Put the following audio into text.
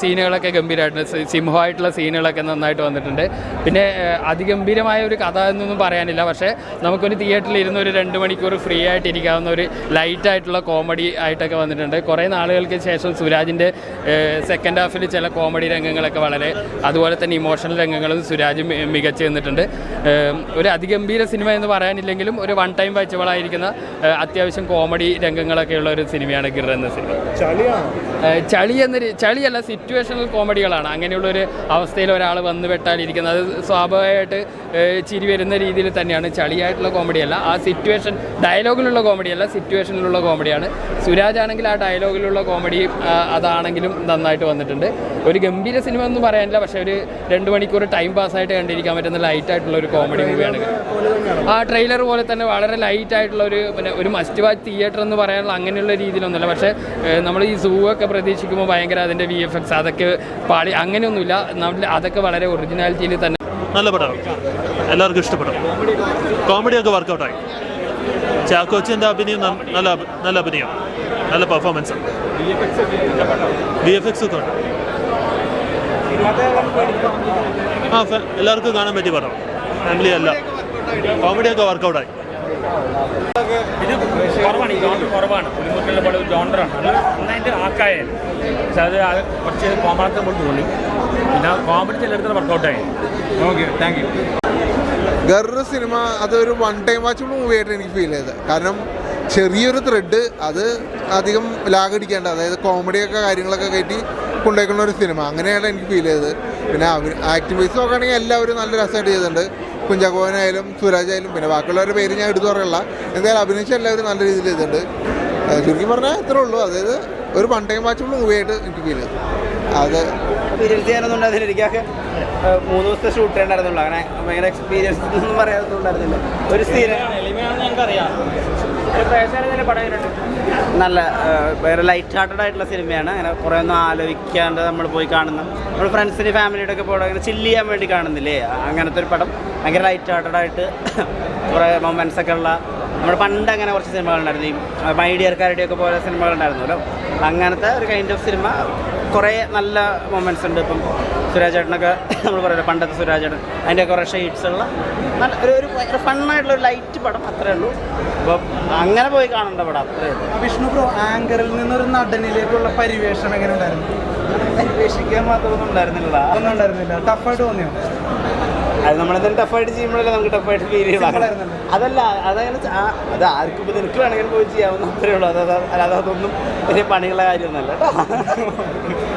സീനുകളൊക്കെ ഗംഭീരമായിട്ടുണ്ട് സിംഹമായിട്ടുള്ള സീനുകളൊക്കെ നന്നായിട്ട് വന്നിട്ടുണ്ട്. പിന്നെ അതിഗംഭീരമായ ഒരു കഥ എന്നൊന്നും പറയാനില്ല. പക്ഷേ നമുക്കൊരു തിയേറ്ററിൽ ഇരുന്ന് ഒരു രണ്ട് മണിക്കൂർ ഫ്രീ ആയിട്ട് ഇരിക്കാവുന്ന ഒരു ലൈറ്റ് ആയിട്ടുള്ള കോമഡി ആയിട്ടൊക്കെ വന്നിട്ടുണ്ട്. കുറേ നാളുകൾക്ക് ശേഷം സുരാജിന്റെ സെക്കൻഡ് ഹാഫിൽ ചില കോമഡി രംഗങ്ങളൊക്കെ വളരെ അതുപോലെ തന്നെ ഇമോഷണൽ രംഗങ്ങളും സുരാജ് മികച്ചു നിന്നിട്ടുണ്ട്. ഒരു അതിഗംഭീര സിനിമ എന്ന് പറയാനില്ലെങ്കിലും ഒരു വൺ ടൈം വാച്ചബിളായിരിക്കുന്ന അത്യാവശ്യം കോമഡി രംഗങ്ങളൊക്കെയുള്ള ഒരു സിനിമയാണ് ഗിർ എന്ന സിനിമ. ചളി എന്നൊരു ചളിയല്ല സിറ്റുവേഷണൽ കോമഡികളാണ് അങ്ങനെയുള്ള ഒരു അവസ്ഥയിൽ ഒരാൾ വന്ന് വെട്ടാലിരിക്കുന്നത് അത് സ്വാഭാവികമായിട്ട് ചിരി വരുന്ന രീതിയിൽ തന്നെയാണ്. ചളിയായിട്ടുള്ള കോമഡിയല്ല ആ സിറ്റുവേഷൻ ഡയലോഗിലുള്ള കോമഡിയല്ല സിറ്റുവേഷനിലുള്ള കോമഡിയാണ് സുരാജ് ആണെങ്കിൽ ആ ഡയലോഗിലുള്ള കോമഡി അതാണെങ്കിലും നന്നായിട്ട് വന്നിട്ടുണ്ട്. ഒരു ഗംഭീര സിനിമ എന്ന് പറയാനില്ല. പക്ഷേ ഒരു രണ്ട് മണിക്കൂർ ടൈം പാസ്സായിട്ട് കണ്ടിരിക്കാൻ പറ്റുന്ന ലൈറ്റായിട്ടുള്ള ഒരു കോമഡി മൂവിയാണ് ആ ട്രെയിലർ പോലെ തന്നെ വളരെ ലൈറ്റായിട്ടുള്ള ഒരു പിന്നെ ഒരു മസ്റ്റ് വാച്ച് തിയേറ്റർ എന്ന് പറയാനുള്ള അങ്ങനെയുള്ള രീതിയിലൊന്നുമില്ല. പക്ഷേ നമ്മൾ ഈ സൂ ഒക്കെ പ്രതീക്ഷിക്കുമ്പോൾ ഭയങ്കര അതിന്റെ വി എഫ് എക്സ് അതൊക്കെ പാളി അങ്ങനെയൊന്നുമില്ല. നമ്മൾ അതൊക്കെ വളരെ ഒറിജിനാലിറ്റിയിൽ തന്നെ നല്ല പടമാണ് എല്ലാവർക്കും ഇഷ്ടപ്പെടും കോമഡിയൊക്കെ വർക്കൗട്ടായി ചാക്കോച്ചിന്റെ അഭിനയം നല്ല നല്ല അഭിനയം. നല്ല പെർഫോമൻസ് വി എഫ് എക്സ് ഒക്കെ ഉണ്ട്. ആ ഫ- എല്ലാവർക്കും കാണാൻ പറ്റിയ പടം. ഫാമിലി അല്ല. കോമഡിയൊക്കെ വർക്കൗട്ടായി കുറവാണ്. ഈ ജോണ്ടർ കുറവാണ്. പുലിമുട്ടിലെ പടം ജോണ്ടറാണ് അത് നന്നായിട്ട് ആക്കായാലും പക്ഷെ അത് അത് കുറച്ച് കോമാളത്തെ കൊണ്ട് തോന്നി. പിന്നെ കോമഡി ചിലയിടത്ത് വർക്കൗട്ടായി ഓക്കെ താങ്ക് യു ഗർറ് സിനിമ അതൊരു വൺ ടൈം വാച്ച് മൂവിയായിട്ട് എനിക്ക് ഫീൽ ചെയ്തത്. കാരണം ചെറിയൊരു ത്രെഡ് അത് അധികം ലാഗടിക്കേണ്ട അതായത് കോമഡിയൊക്കെ കാര്യങ്ങളൊക്കെ കയറ്റി കൊണ്ടുപോയിക്കുന്ന ഒരു സിനിമ. അങ്ങനെയാണ് എനിക്ക് ഫീൽ ചെയ്തത്. പിന്നെ ആക്ടിംഗ് വൈസ് നോക്കുകയാണെങ്കിൽ എല്ലാവരും നല്ല രസമായിട്ട് ചെയ്തിട്ടുണ്ട്. കുഞ്ചാക്കോവനായാലും സുരാജ് ആയാലും പിന്നെ ബാക്കിയുള്ളവരുടെ പേര് ഞാൻ എടുത്തു പറയുള്ള എന്തായാലും അഭിനയിച്ച എല്ലാവരും നല്ല രീതിയിൽ ചെയ്തിട്ടുണ്ട്. ചുരുക്കി പറഞ്ഞാൽ ഇത്രേ ഉള്ളൂ. അതായത് ഒരു വൺ ടൈം വാച്ചുള്ള മൂവിയായിട്ട് എനിക്ക് ഫീൽ ചെയ്തു. അത് എനിക്കൊക്കെ മൂന്ന് ദിവസത്തെ ഷൂട്ടേ ഉണ്ടായിരുന്നുള്ളൂ. അങ്ങനെ ഭയങ്കര എക്സ്പീരിയൻസ് ഒന്നും ഒരു സ്ഥിരം നല്ല വേറെ ലൈറ്റ് ഹാർട്ടഡ് ആയിട്ടുള്ള സിനിമയാണ്. അങ്ങനെ കുറേ ഒന്നും ആലോചിക്കാണ്ട് നമ്മൾ പോയി കാണുന്ന. നമ്മൾ ഫ്രണ്ട്സിന് ഫാമിലിയുടെ ഒക്കെ പോകണം അങ്ങനെ ചില്ല് ചെയ്യാൻ വേണ്ടി കാണുന്നില്ലേ? അങ്ങനത്തെ ഒരു പടം. ഭയങ്കര ലൈറ്റ് ഹാർട്ടഡ് ആയിട്ട് കുറേ മൊമെന്റ്സ് ഒക്കെ ഉള്ള നമ്മൾ പണ്ട് അങ്ങനെ കുറച്ച് സിനിമകളുണ്ടായിരുന്നു ഈ മൈഡിയർക്കാരുടെ ഒക്കെ പോലെ സിനിമകളുണ്ടായിരുന്നല്ലോ അങ്ങനത്തെ ഒരു കൈൻഡ് ഓഫ് സിനിമ കുറേ നല്ല മൊമെന്റ്സ് ഉണ്ട് ഇപ്പം. സുരാജ് ചേട്ടനൊക്കെ നമ്മൾ പറയുന്നത് പണ്ടത്തെ സുരാജ് ചേട്ടൻ അതിന്റെ കുറേ ഷെയ്ഡ്സ് ഉള്ള നല്ല ഒരു ഒരു ഭയങ്കര ഫണ്ണായിട്ടുള്ള ഒരു ലൈറ്റ് പടം അത്രേ ഉള്ളൂ. അപ്പം അങ്ങനെ പോയി കാണേണ്ട പടം അത്രേ ഉള്ളൂ. വിഷ്ണു ബ്രോ ആങ്കറിൽ നിന്നൊരു നടനിലേക്കുള്ള പരിവേഷം എങ്ങനെ ഉണ്ടായിരുന്നു? പരിവേഷിക്കാൻ മാത്രമൊന്നും ഉണ്ടായിരുന്നില്ല ഒന്നും ഉണ്ടായിരുന്നില്ല. ടഫായിട്ട് തോന്നിയോ? അത് നമ്മളെന്തെങ്കിലും ടഫായിട്ട് ചെയ്യുമ്പോഴല്ലേ നമുക്ക് ടഫായിട്ട് ഫീൽ ചെയ്യുള്ളൂ അതല്ല അതങ്ങനെ ആ, അത് ആർക്കും ഇപ്പോൾ നിനക്ക് വേണമെങ്കിലും പോയി ചെയ്യാവുന്ന അത്രേ ഉള്ളൂ. അതായത് അത് അല്ലാതെ അതൊന്നും വലിയ പണിയുള്ള കാര്യമൊന്നുമല്ല കേട്ടോ.